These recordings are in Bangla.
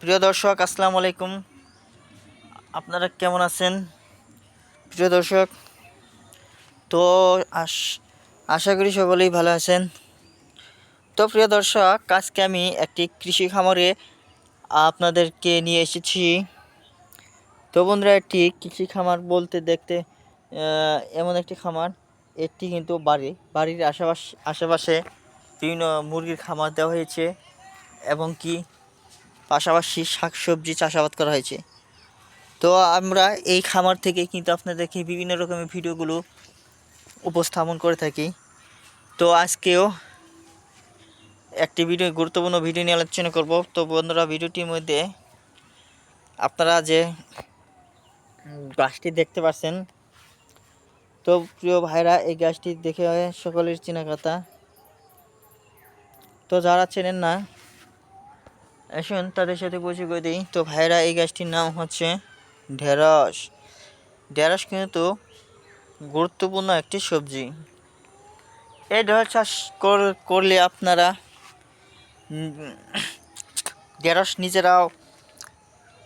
প্রিয় দর্শক, আসসালামু আলাইকুম। আপনারা কেমন আছেন? প্রিয় দর্শক, তো আশা করি সকলেই ভালো আছেন। তো প্রিয় দর্শক, আজকে আমি একটি কৃষি খামারে আপনাদেরকে নিয়ে এসেছি। তো বন্ধুরা একটি কৃষি খামার বলতে দেখতে এমন একটি খামার। এটি কিন্তু বাড়ি, বাড়ির আশেপাশ, আশেপাশে বিভিন্ন মুরগির খামার দেওয়া হয়েছে। এবং কি পাশাপাশি শাকসবজি চাষাবাদ করা হয়েছে। তো আমরা এই খামার থেকে কিন্তু আপনাদেরকে বিভিন্ন রকমের ভিডিওগুলো উপস্থাপন করে থাকি। তো আজকেও একটি ভিডিও, গুরুত্বপূর্ণ ভিডিও নিয়ে আলোচনা করব। তো বন্ধুরা, ভিডিওটির মধ্যে আপনারা যে গাছটি দেখতে পাচ্ছেন, তো প্রিয় ভাইরা, এই গাছটি দেখে সকলের চেনা কথা। তো যারা চেনেন না আসুন, তাদের সাথে পরিচয় করে দিই তো ভাইরা এই গাছটির নাম হচ্ছে ঢেঁড়স। ঢেঁড়স কিন্তু গুরুত্বপূর্ণ একটি সবজি। এই ঢেঁড়স চাষ কর- করলে আপনারা ঢেঁড়স নিজেরাও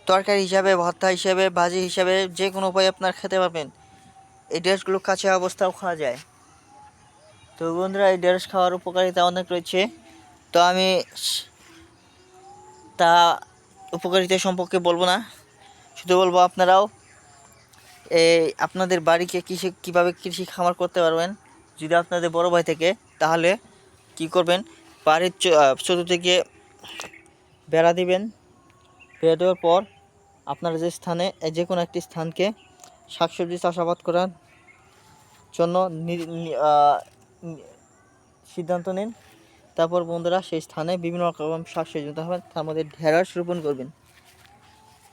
তরকারি হিসাবে, ভর্তা হিসাবে, ভাজি হিসাবে যে কোনো উপায়ে আপনার খেতে পারবেন। এই ঢেঁড়সগুলো কাঁচা অবস্থাও খাওয়া যায়। তো বন্ধুরা, এই ঢেঁড়স খাওয়ার উপকারিতা অনেক রয়েছে। তো আমি তা উপকারিতা সম্পর্কে বলব না। শুধু বলব আপনারাও এই আপনাদের বাড়িকে কৃষি, কীভাবে কৃষি খামার করতে পারবেন, যদি আপনাদের বড় ভাই থেকে, তাহলে কি করবেন, বাড়ির চ- থেকে বেড়া দিবেন। বেড়া দেওয়ার পর আপনারা যে স্থানে যে কোনো একটি স্থানকে শাকসবজি চাষাবাদ করার জন্য সিদ্ধান্ত নিন। তারপর বন্ধুরা সেই স্থানে বিভিন্ন রকম শাকসবজি দিতে হবে, তার মধ্যে ঢেঁড়স রোপণ করবেন।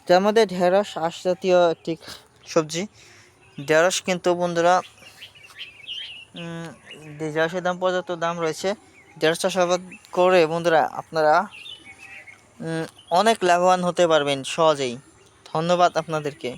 তার মধ্যে ঢেঁড়স আশ জাতীয় একটি সবজি। ঢেঁড়স কিন্তু বন্ধুরা ঢেঁড়সের দাম পর্যাপ্ত দাম রয়েছে, ঢেঁড়স চাষাবাদ করে বন্ধুরা আপনারা অনেক লাভবান হতে পারবেন সহজেই। ধন্যবাদ আপনাদেরকে।